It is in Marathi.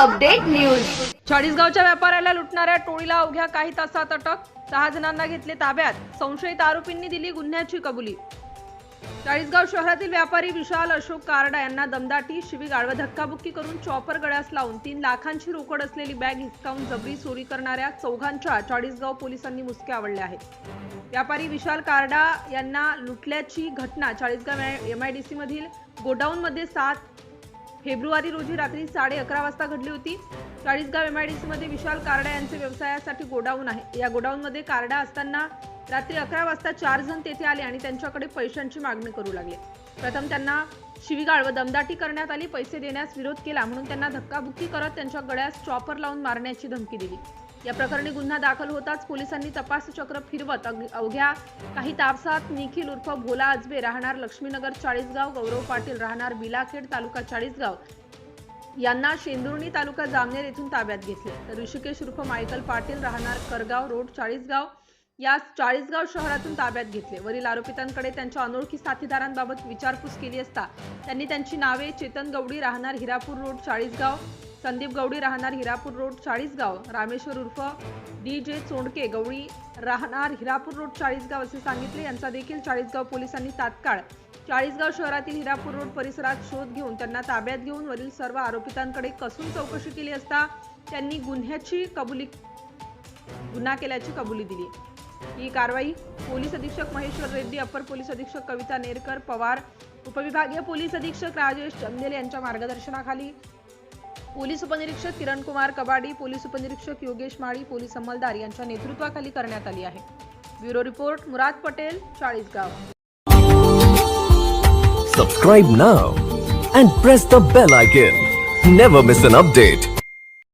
चाळीसगावच्या व्यापाऱ्याला लुटणाऱ्या टोळीला अवघ्या काही तासात अटक सहा जणांना घेतले ताब्यात संशयित आरोपींनी दिली गुन्ह्याची कबुली. चाळीसगाव शहरातील व्यापारी विशाल अशोक कारडा यांना दमदाटी शिवीगाळ व धक्काबुक्की करून चॉपर गळ्यास लावून तीन लाखांची रोकड असलेली बॅग हिसकावून जबरी चोरी करणाऱ्या चौघांच्या चाळीसगाव पोलिसांनी मुसके आवडले आहेत. व्यापारी विशाल कारडा यांना लुटल्याची घटना चाळीसगाव एम एमआयडीसी मधील गोडाऊनमध्ये सात फेब्रुवारी रोजी रात्री साडे अकरा वाजता घडली होती. चाळीसगाव एमआयडीसी मध्ये विशाल कारडा यांचे व्यवसायासाठी गोडाऊन आहे. या गोडाऊनमध्ये कारडा असताना रात्री अकरा वाजता चार जण तेथे आले आणि त्यांच्याकडे पैशांची मागणी करू लागले. प्रथम त्यांना शिवीगाळ व दमदाटी करण्यात आली. पैसे देण्यास विरोध केला म्हणून त्यांना धक्काबुक्की करत त्यांच्या गळ्यास चॉपर लावून मारण्याची धमकी दिली. या प्रकरणी गुन्हा दाखल होताच पोलिसांनी तपास चक्र फिरवत अवघ्या काही तासात निखिल उर्फ भोला आजबे राहणार लक्ष्मीनगर चाळीसगाव गौरव पाटील राहणार बिलाखेड तालुका चाळीसगाव. यांना शेंदुर्णी तालुका जामनेर येथून ताब्यात घेतले. तर ऋषिकेश उर्फ मायकल पाटील राहणार करगाव रोड चाळीसगाव. या चाळीसगाव शहरातून ताब्यात घेतले. वरील आरोपितांकडे त्यांच्या अनोळखी साथीदारांबाबत विचारपूस केली असता त्यांनी त्यांची नावे चेतन गवडी राहणार हिरापूर रोड चाळीसगाव. संदीप गवळी राहणार हिरापूर रोड चाळीसगाव. रामेश्वर उर्फ डी जे चोंडके गवळी राहणार हिरापूर रोड चाळीसगाव असे सांगितले. यांचा देखील चाळीसगाव पोलिसांनी तात्काळ चाळीसगाव शहरातील हिरापूर रोड परिसरात शोध घेऊन त्यांना ताब्यात घेऊन वरील सर्व आरोपितांकडे कसून चौकशी केली असता त्यांनी गुन्ह्याची कबुली गुन्हा केल्याची कबुली दिली. ही कारवाई पोलीस अधीक्षक महेश्वर रेड्डी अप्पर पोलीस अधीक्षक कविता नेरकर पवार उपविभागीय पोलीस अधीक्षक राजेश चंदेल यांच्या मार्गदर्शनाखाली पोलीस उपनिरीक्षक किरण कुमार कबाडी पोलीस उपनिरीक्षक योगेश माळी पोलीस अंमलदार यांच्या नेतृत्वाखाली करण्यात आली आहे. Bureau report Murad Patel Chalisgaon. Subscribe now and press the bell icon never miss an update